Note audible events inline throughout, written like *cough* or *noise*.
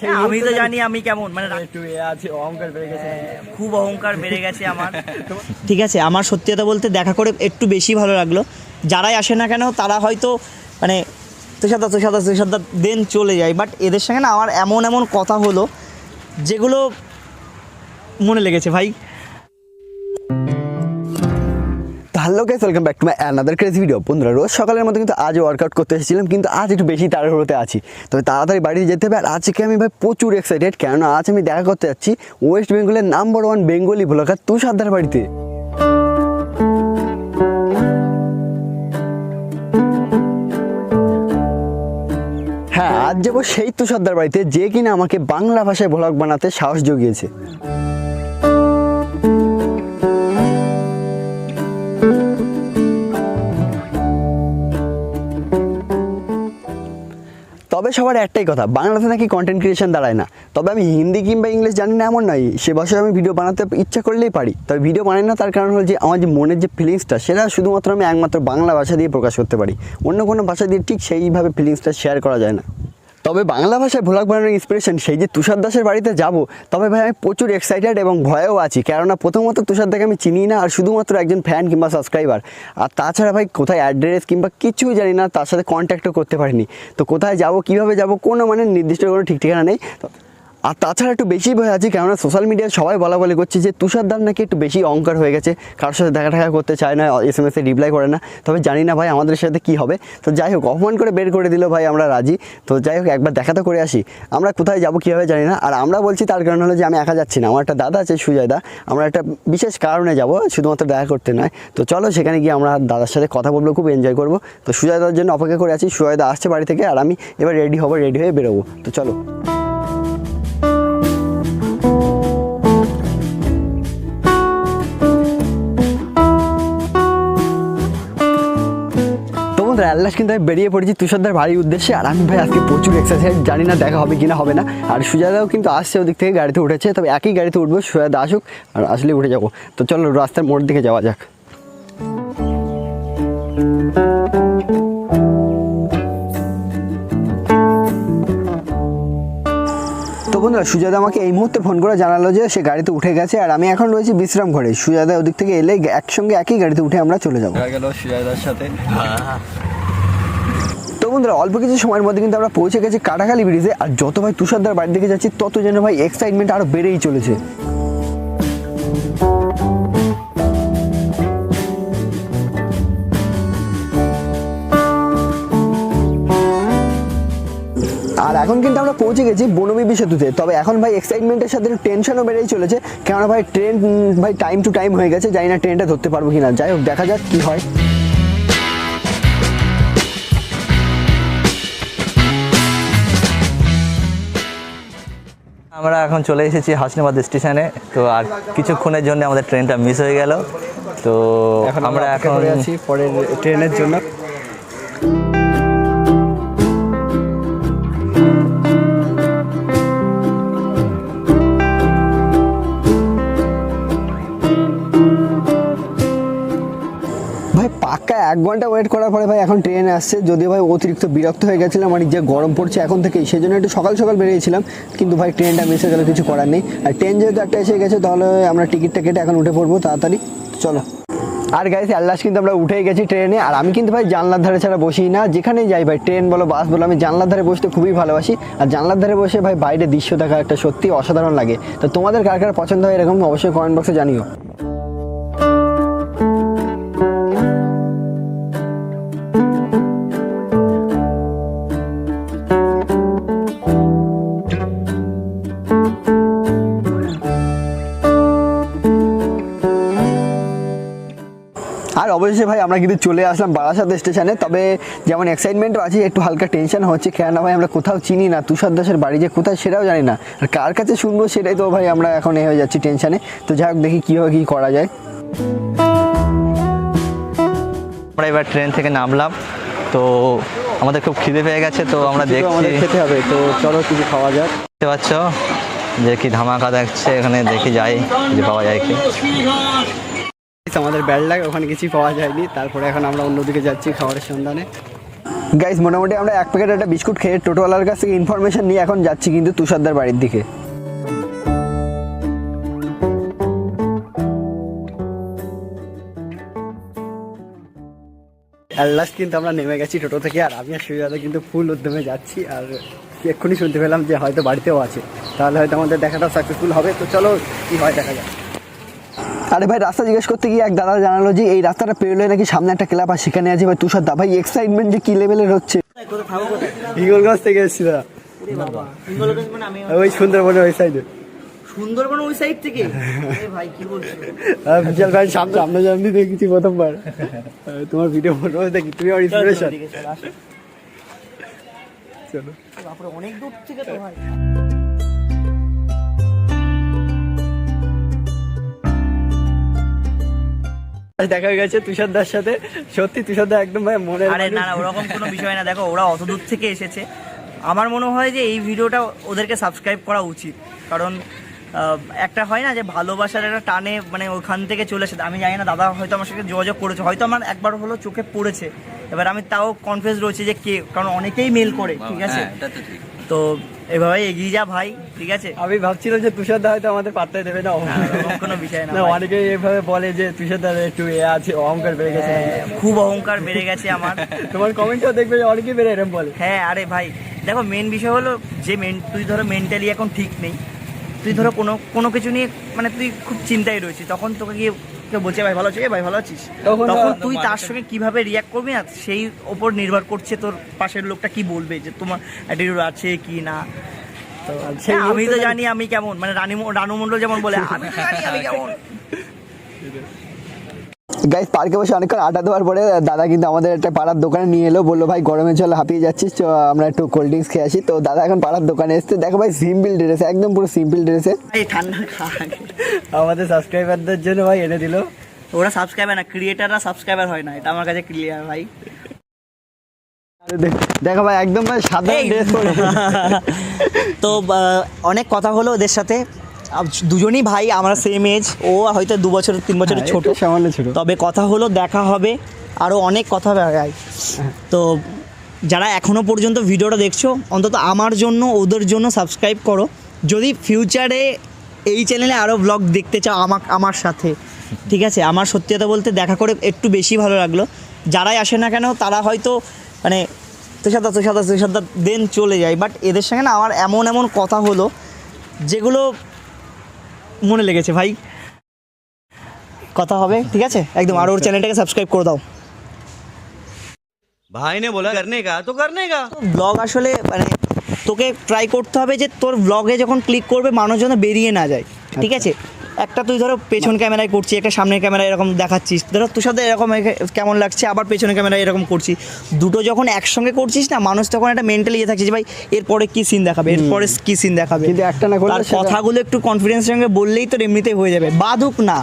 হ্যাঁ, আমি তো জানি আমি কেমন মানে একটু আছে অহংকার বেড়ে গেছে খুব অহংকার বেড়ে গেছে আমার। *laughs* ঠিক আছে আমার সত্যি কথা বলতে দেখা করে একটু বেশি ভালো লাগল। যারাই আসে না কেন তারা হয়তো মানে তুষাদা তুষাদা তুষাদা দেন চলে যায়। বাট এদের সঙ্গে না আমার এমন এমন কথা হলো যেগুলো মনে লেগেছে। ভাই hello guys welcome back to my another crazy video বন্ধুরা, রোজ সকালের মতো কিন্তু আজ ওয়ার্কআউট করতে এসেছিলাম, কিন্তু আজ একটু বেশি তাড়াহুড়োতে আছি। তবে তাড়াতাড়ি বাড়িতে যেতে হবে, আর আজকে আমি ভাই প্রচুর এক্সাইটেড কেননা আজ আমি দেখা করতে যাচ্ছি ওয়েস্ট বেঙ্গলের নাম্বার ওয়ান বেঙ্গলি ব্লগার তুষারদার বাড়িতে। হ্যাঁ আজ যাব সেই তুষারদার বাড়িতে, যে কিনা আমাকে বাংলা ভাষায় ব্লগ বানাতে সাহস জুগিয়েছে। তবে সবার একটাই কথা, বাংলাতে নাকি কন্টেন্ট ক্রিয়েশন দাঁড়ায় না। তবে আমি হিন্দি কিংবা ইংলিশ জানি না এমন নয়, সে ভাষায় আমি ভিডিও বানাতে ইচ্ছা করলেই পারি। তবে ভিডিও বানাই না তার কারণ হল যে, আমার যে মনের যে ফিলিংসটা সেটা শুধুমাত্র আমি একমাত্র বাংলা ভাষা দিয়ে প্রকাশ করতে পারি। অন্য কোনো ভাষা দিয়ে ঠিক সেইভাবে ফিলিংসটা শেয়ার করা যায় না। তবে বাংলা ভাষায় ভোলাক বানানোর ইন্সপিরেশন সেই যে তুষার দাসের বাড়িতে যাব, তবে ভাই আমি প্রচুর এক্সাইটেড এবং ভয়েও আছি। কেননা প্রথমত তুষার দাকে আমি চিনি না, আর শুধুমাত্র একজন ফ্যান কিংবা সাবস্ক্রাইবার আর তাছাড়া ভাই কোথায় অ্যাড্রেস কিংবা কিছুই জানি না, তার সাথে কন্ট্যাক্টও করতে পারিনি। তো কোথায় যাব, কীভাবে যাব, কোনো মানে নির্দিষ্ট কোনো ঠিক ঠিকানা নেই। আর তাছাড়া একটু বেশি ভয় আছে, কেননা সোশ্যাল মিডিয়ায় সবাই বলা বলে করছে যে তুষার দার নাকি একটু বেশি অহংকার হয়ে গেছে। কারোর সাথে দেখা টাকা করতে চায় না এস এম এসে রিপ্লাই করে না। তবে জানি না ভাই আমাদের সাথে কি হবে। তো যাই হোক, অপমান করে বের করে দিল ভাই আমরা রাজি। তো যাই হোক, একবার দেখা তো করে আসি। আমরা কোথায় যাব কীভাবে জানি না। আর আমরা বলছি তার কারণ হলো যে আমি একা যাচ্ছি না। আমার একটা দাদা আছে সুজয় দা আমরা একটা বিশেষ কারণে যাব, শুধুমাত্র দেখা করতে নয়। তো চলো সেখানে গিয়ে আমরা দাদার সাথে কথা বলব, খুব এনজয় করব। তো সুজয় দার জন্য অপেক্ষা করে আছি। সুজয় দা আসছে বাড়ি থেকে আর আমি এবার রেডি হব রেডি হয়ে বেরোবো। তো চলো। অ্যালাস কিন্তু আমি বেরিয়ে পড়েছি তুষারদার বাড়ির উদ্দেশ্যে। আর আমি ভাই আজকে প্রচুর এক্সারসাইজ জানি না দেখা হবে কিনা হবে না। আর সুজাদাও কিন্তু আসছে ওদিক থেকে গাড়িতে উঠেছে। তবে একই গাড়িতে উঠবো সুজাদা আসুক আর আসলে উঠে যাব। তো চলো রাস্তার মোড় দিকে যাওয়া যাক। তো বন্ধুরা সুজাদা আমাকে এই মুহূর্তে ফোন করে জানালো যে সে গাড়িতে উঠে গেছে আর আমি এখন রয়েছি বিশ্রাম ঘরে। সুজাদা ওদিক থেকে এলে একসঙ্গে একই গাড়িতে উঠে আমরা চলে যাব। গেল সুজয়দার সাথে। তো বন্ধুরা, অল্প কিছু সময়ের মধ্যে কিন্তু আমরা পৌঁছে গেছি কাটাখালি ব্রিজে। আর যত ভাই তুষারদার বাড়ির দিকে যাচ্ছি, তত যেন ভাই এক্সাইটমেন্ট আরও বেড়েই চলেছে। আর এখন কিন্তু আমরা পৌঁছে গেছি বনবিবি সেতুতে তবে এখন ভাই এক্সাইটমেন্টের সাথে টেনশনও বেড়েই চলেছে। কেননা ভাই ট্রেন ভাই টাইম টু টাইম হয়ে গেছে। জানি না ট্রেনটা ধরতে পারব কিনা। যাই হোক, দেখা যাক কি হয়। আমরা এখন চলে এসেছি হাসনাবাদ স্টেশনে। তো আর কিছুক্ষণের জন্য আমাদের ট্রেনটা মিস হয়ে গেল। তো আমরা এখন আছি পরের ট্রেনের জন্য। ঘণ্টা ওয়েট করার পরে ভাই এখন ট্রেন আসছে। যদিও ভাই অতিরিক্ত বিরক্ত হয়ে গেছিলাম মানে যে গরম পড়ছে এখন থেকেই সেই জন্য একটু সকাল সকাল বেরিয়েছিলাম। কিন্তু ভাই ট্রেনটা মিস গেলে, কিছু করার নেই। আর ট্রেন যেহেতু একটা এসে গেছে, তাহলে আমরা টিকিটটা কেটে এখন উঠে পড়ব, তাড়াতাড়ি। চলো। আর গাইছে আল্লাস কিন্তু আমরা উঠেই গেছি ট্রেনে আর আমি কিন্তু ভাই জানলার ধারে ছাড়া বসি না, যেখানেই যাই ভাই ট্রেন বলো বাস বলো, আমি জানলার ধারে বসতে খুবই ভালোবাসি। আর জানলার ধারে বসে ভাই বাইরে দৃশ্য দেখা একটা সত্যি অসাধারণ লাগে। তো তোমাদের কার কার পছন্দ হয় এরকম, অবশ্যই কমেন্ট বক্সে জানিও। অবশ্যই ভাই আমরা কিন্তু চলে আসলাম বারাসাত স্টেশনে তবে যেমন এক্সাইটমেন্টও আছে একটু হালকা টেনশন হচ্ছে। কেননা ভাই আমরা কোথাও চিনি না তুষার দাসের বাড়ি যে কোথায় সেটাও জানি না। আর কার কাছে শুনব সেটাই তো ভাই আমরা এখন এ হয়ে যাচ্ছি টেনশনে তো যাই হোক দেখি কীভাবে কী করা যায়। আমরা এবার ট্রেন থেকে নামলাম। তো আমাদের খুব খিদে পেয়ে গেছে তো আমরা দেখছি। আমাদের খেতে হবে তো চলো কিছু খাওয়া যাক। দেখতে পাচ্ছ? যে কি ধামাকা দেখছে এখানে দেখি যাই যে পাওয়া যায় কি। আমাদের ব্যাড লাগ ওখানে কিছুই পাওয়া যায়নি। তারপরে এখন আমরা অন্যদিকে যাচ্ছি খাবারের সন্ধানে। গাইজ মোটামুটি আমরা এক প্যাকেট একটা বিস্কুট খেয়ে টোটোওয়ালার কাছ থেকে ইনফরমেশন নিয়ে এখন যাচ্ছি কিন্তু তুষারদার বাড়ির দিকে। লাস্ট কিন্তু আমরা নেমে গেছি টোটো থেকে, আর আমি আর সুজাদা কিন্তু ফুল উদ্যমে যাচ্ছি, আর এক্ষুনি শুনতে পেলাম যে হয়তো বাড়িতেও আছে। তাহলে হয়তো আমাদের দেখাটা সাকসেসফুল হবে। তো চলো, কি হয় দেখা যাক। আরে ভাই রাস্তা জিজ্ঞেস করতে গিয়ে এক দাদা জানালো যে এই রাস্তাটা পেরোলে নাকি সামনে একটা ক্লাব আর সেখানে আছে ভাই তুষার দা। ভাই এক্সাইটমেন্ট যে কি লেভেলের হচ্ছে? হিঙ্গলগঞ্জ থেকে এসেছি দাদা ওই সুন্দরবনের ওই সাইডে সুন্দরবন ওই সাইড থেকে? ভাই কি বলছো? বিশাল ভাই সামনে সামনে সামনে দেখেছি প্রথমবার। তোমার ভিডিও ফটো দেখি তুমি আমার ইন্সপিরেশন এদিকে চলে আসো। চলো। অনেক দূর থেকে তো ভাই। দেখা হয়ে গেছে তুষার দার সাথে। সত্যি তুষার দা একদম ভাই মনে আরে না না ওরকম কোনো বিষয় না। দেখো ওরা অত দূর থেকে এসেছে। আমার মনে হয় যে এই ভিডিওটা ওদেরকে সাবস্ক্রাইব করা উচিত। কারণ একটা হয় না যে ভালোবাসার একটা টানে মানে ওখান থেকে চলে এসেছে। আমি জানি না দাদা হয়তো আমার সাথে যোগাযোগ করেছে। হয়তো আমার একবার হলো চোখে পড়েছে। এবার আমি তাও কনফিউজ রয়েছে যে কে কারণ অনেকেই মেল করে ঠিক আছে? তো এভাবে এগিয়ে যা ভাই ঠিক আছে? আমি ভাবছিলাম যে তুষার দা হয়তো আমাদের পাত্তাই দেবে না। কোনো বিষয় না এভাবে বলে যে তুষার দা একটু এ আছে অহংকার বেড়ে গেছে হ্যাঁ, খুব অহংকার বেড়ে গেছে আমার। *laughs* তোমার কমেন্টও দেখবে যে অনেকেই বেড়ে এরকম বলে। হ্যাঁ আরে ভাই দেখো মেন বিষয় হলো যে মেন তুই ধরো মেন্টালি এখন ঠিক নেই। তুই ধরো কোনো কোনো কিছু নিয়ে মানে তুই খুব চিন্তায় রয়েছিস তখন তোকে গিয়ে কেউ বলছে ভাই ভালো আছিস? এ ভাই ভালো আছিস? তখন তুই তার সঙ্গে কীভাবে রিয়াক্ট করবি না সেই ওপর নির্ভর করছে তোর পাশের লোকটা কি বলবে যে তোমার অ্যাটিটিউড আছে কি না। হ্যাঁ, আমি তো জানি আমি কেমন মানে রানু রানু মন্ডল যেমন বলে আমি জানি আমি কেমন। গাইস পার্কে বসে অনেকক্ষণ আড্ডা দেওয়ার পরে দাদা কিন্তু আমাদের একটা পাড়ার দোকানে নিয়ে এলো বলল ভাই গরমে চল হাঁপিয়ে যাচ্ছিস চ আমরা একটু কোল্ড ড্রিঙ্কস খেয়ে আসি। তো দাদা এখন পাড়ার দোকানে এসছে। দেখো ভাই সিম্পল ড্রেসে একদম পুরো সিম্পল ড্রেসে ঠান্ডা আমাদের সাবস্ক্রাইবারদের জন্য ভাই এনে দিল। ওরা সাবস্ক্রাইবার না ক্রিয়েটাররা সাবস্ক্রাইবার হয় না এটা আমার কাছে ক্লিয়ার ভাই। দেখো ভাই একদম ভাই সাদা ড্রেস পরে। *laughs* তো অনেক কথা হলো ওদের সাথে। দুজনই ভাই আমরা সেম এজ ও হয়তো দু বছর তিন বছরের ছোট। হ্যাঁ, সামান্য ছোট। তবে কথা হলো দেখা হবে আরও অনেক কথা হবে তো যারা এখনও পর্যন্ত ভিডিওটা দেখছ অন্তত আমার জন্য ওদের জন্য সাবস্ক্রাইব করো। যদি ফিউচারে এই চ্যানেলে আরও ব্লগ দেখতে চাও আমার আমার সাথে ঠিক আছে? আমার সত্যি কথা বলতে দেখা করে একটু বেশি ভালো লাগল। যারাই আসে না কেন তারা হয়তো মানে তুষাদা তুষাদা তুষাদা দেন চলে যায়। বাট এদের সঙ্গে না আমার এমন এমন কথা হলো যেগুলো মনে লেগেছে ভাই। কথা হবে ঠিক আছে? একদম আর ওর চ্যানেলটাকে সাবস্ক্রাইব করে দাও। ভাই নে বলা করনে কা? তো করনে কা? ব্লগ আসলে মানে তোকে ট্রাই করতে হবে যে তোর ব্লগে যখন ক্লিক করবে মানুষজন বেরিয়ে না যায় ঠিক আচ্ছা। আছে? একটা তুই ধরো পেছন ক্যামেরায় করছিস একটা সামনের ক্যামেরায় এরকম দেখাচ্ছিস। ধরো তোর সাথে এরকম কেমন লাগছে আবার পেছনের ক্যামেরায় এরকম করছিস দুটো যখন একসঙ্গে করছিস না মানুষ তখন একটা মেন্টালি ইয়ে থাকছে যে ভাই এরপরে কি সিন দেখাবে? এরপরে কি সিন দেখাবে? কিন্তু একটা না তার কথাগুলো একটু কনফিডেন্সের সঙ্গে বললেই তোর এমনিতেই হয়ে যাবে। বাধুক না।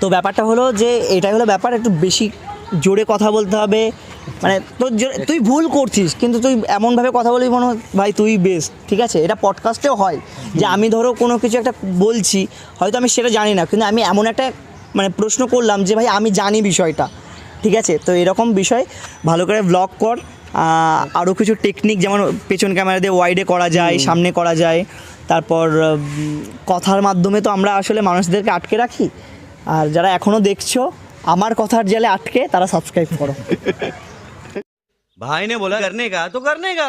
তো ব্যাপারটা হলো যে এটাই হলো ব্যাপার। একটু বেশি জোরে কথা বলতে হবে। মানে তোর তুই ভুল করছিস কিন্তু তুই এমনভাবে কথা বলবি মনে ভাই তুই বেস্ট ঠিক আছে? এটা পডকাস্টেও হয় যে আমি ধরো কোনো কিছু একটা বলছি হয়তো আমি সেটা জানি না কিন্তু আমি এমন একটা মানে প্রশ্ন করলাম যে ভাই আমি জানি বিষয়টা ঠিক আছে? তো এরকম বিষয় ভালো করে ব্লগ কর আরও কিছু টেকনিক যেমন পেছন ক্যামেরা দিয়ে ওয়াইডে করা যায় সামনে করা যায় তারপর কথার মাধ্যমে তো আমরা আসলে মানুষদেরকে আটকে রাখি। আর যারা এখনও দেখছ আমার কথার জালে আটকে তারা সাবস্ক্রাইব করো। *laughs* ভাই নে বলে করনে গা তো করনে গা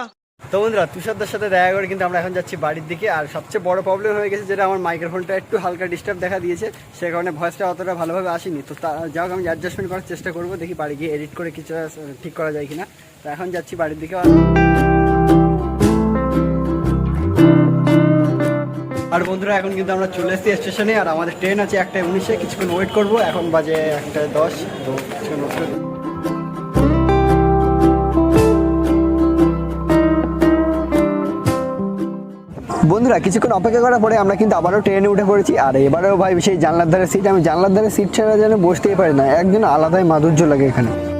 তো বন্ধুরা, তুষারদার সাথে দেখা করে কিন্তু আমরা এখন যাচ্ছি বাড়ির দিকে, আর সবচেয়ে বড় প্রবলেম হয়ে গেছে যেটা আমার মাইক্রোফোনটা একটু হালকা ডিস্টার্ব দেখা দিয়েছে, সে কারণে ভয়েসটা অতটা ভালোভাবে আসেনি। তো তা, যাক, আমি অ্যাডজাস্টমেন্ট করার চেষ্টা করব, দেখি বাড়ি গিয়ে এডিট করে কিছু ঠিক করা যায় কিনা। তো এখন যাচ্ছি বাড়ির দিকে। আর বন্ধুরা, এখন কিন্তু আমরা চলে এসেছি স্টেশনে আর আমাদের ট্রেন আছে একটা উনিশে, কিছুক্ষণ ওয়েট করব, এখন বাজে একটা দশ, তো কিছুক্ষণ বন্ধুরা, কিছুক্ষণ অপেক্ষা করার পরে আমরা কিন্তু আবারও ট্রেনে উঠে পড়েছি। আর এবারেও ভাই সেই জানলার ধারে সিট আমি জানলার ধারে সিট ছাড়া যেন বসতেই পারি না। একজন আলাদাই মাধুর্য লাগে এখানে।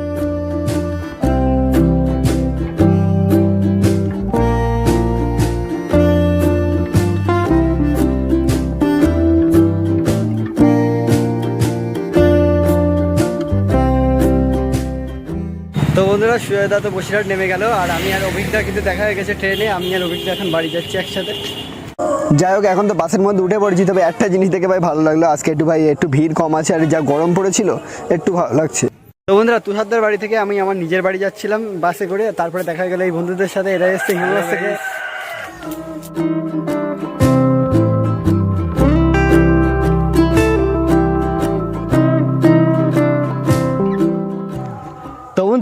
দা তো বসিরহাট নেমে গেল, আর আমি আর অভিজ্ঞতা কিন্তু দেখা হয়ে গেছে ট্রেনে, আমি আর অভিজ্ঞতা এখন বাড়ি যাচ্ছি একসাথে। যাই হোক, এখন তো বাসের মধ্যে উঠে পড়েছি, তবে একটা জিনিস দেখে ভাই ভালো লাগল, আজকে একটু ভাই একটু ভিড় কম আছে, আর যা গরম পড়েছিল, একটু ভালো লাগছে। তো বন্ধুরা, তুষারদার বাড়ি থেকে আমি আমার নিজের বাড়ি যাচ্ছিলাম বাসে করে, তারপরে দেখা গেল এই বন্ধুদের সাথে, এরা এসছে হিমালয় থেকে।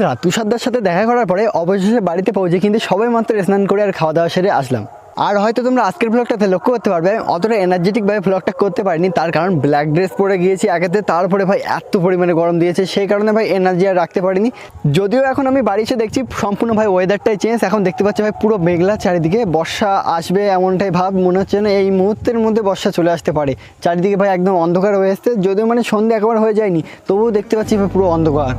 বন্ধুরা, তুষারদার সাথে দেখা করার পরে অবশেষে বাড়িতে পৌঁছে কিন্তু সবাই মাত্র স্নান করে আর খাওয়া দাওয়া সেরে আসলাম। আর হয়তো তোমরা আজকের ব্লগটাতে লক্ষ্য করতে পারবে আমি অতটা এনার্জেটিকভাবে ব্লগটা করতে পারিনি, তার কারণ ব্ল্যাক ড্রেস পরে গিয়েছি আগেতে, তারপরে ভাই এত পরিমাণে গরম দিয়েছে, সেই কারণে ভাই এনার্জি আর রাখতে পারিনি। যদিও এখন আমি বাড়ি এসে দেখছি, সম্পূর্ণ ভাই ওয়েদারটাই চেঞ্জ এখন দেখতে পাচ্ছি ভাই পুরো মেঘলা চারিদিকে, বর্ষা আসবে এমনটাই ভাব, মনে হচ্ছে না এই মুহূর্তের মধ্যে বর্ষা চলে আসতে পারে। চারিদিকে ভাই একদম অন্ধকার হয়ে আসছে যদিও মানে সন্ধে একবার হয়ে যায়নি, তবুও দেখতে পাচ্ছি ভাই পুরো অন্ধকার।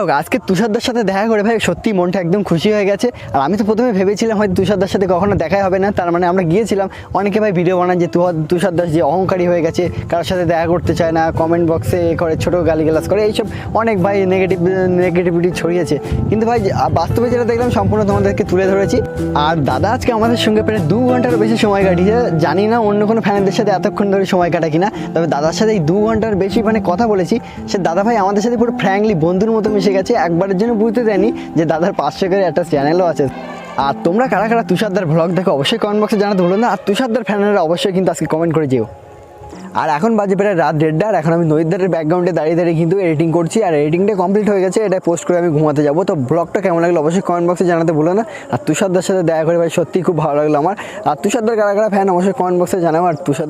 হোক, আজকে তুষারদার সাথে দেখা করে ভাই সত্যি মনটা একদম খুশি হয়ে গেছে। আর আমি তো প্রথমে ভেবেছিলাম হয়তো তুষারদার সাথে কখনো দেখাই হবে না, তার মানে আমরা গিয়েছিলাম। অনেকে ভাই ভিডিও বানায় যে তুহার তুষার দাস যে অহংকারী হয়ে গেছে, কারোর সাথে দেখা করতে চায় না কমেন্ট বক্সে এ করে ছোটো গালিগালাজ করে, এইসব অনেক ভাই নেগেটিভ নেগেটিভিটি ছড়িয়েছে। কিন্তু ভাই বাস্তবে যেটা দেখলাম, সম্পূর্ণ তোমাদেরকে তুলে ধরেছি। আর দাদা আজকে আমাদের সঙ্গে প্রায় দু ঘণ্টার বেশি সময় কাটিয়েছে। জানি না অন্য কোনো ফ্যানদের সাথে এতক্ষণ ধরে সময় কাটা কিনা, তবে দাদার সাথে এই দু ঘণ্টার বেশি মানে কথা বলেছি। সে দাদা ভাই আমাদের সাথে পুরো ফ্র্যাঙ্কলি বন্ধুর মতো মিশে গেছে, একবারের জন্য বুঝতে দেয়নি যে দাদার পাঁচশো করে একটা চ্যানেলও আছে। আর তোমরা কারা কারা তুষারদার ভ্লগ দেখো, অবশ্যই কমেন্ট বক্সে জানাতে ভুলো না। আর তুষারদার ফ্যানেরা অবশ্যই কিন্তু আজকে কমেন্ট করে যেও। আর এখন বাজে প্রায় রাত দেড়টা, আর এখন আমি নদীদারের ব্যাকগ্রাউন্ডে দাঁড়িয়ে দাঁড়িয়ে কিন্তু এডিটিং করছি, আর এডিটিংটা কমপ্লিট হয়ে গেছে এটা পোস্ট করে আমি ঘুমাতে যাব। তো ব্লগটা কেমন লাগল অবশ্যই কমেন্ট বক্সে জানাতে ভুলো না। আর তুষারদার সাথে দেখা করে ভাই, সত্যিই খুব ভালো লাগল আমার। আর তুষারদার কারা কারা ফ্যান অবশ্যই কমেন্ট বক্সে জানাব আর তুষার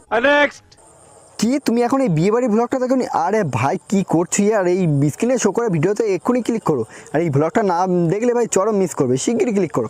কি? তুমি এখন এই বিয়ে বাড়ির ব্লগটা দেখো আরে ভাই, কি করছি? আর এই স্ক্রিনে শো করে ভিডিওতে এক্ষুনি ক্লিক করো। আর এই ব্লগটা না দেখলে ভাই চরম মিস করবে। শিগগিরই ক্লিক করো।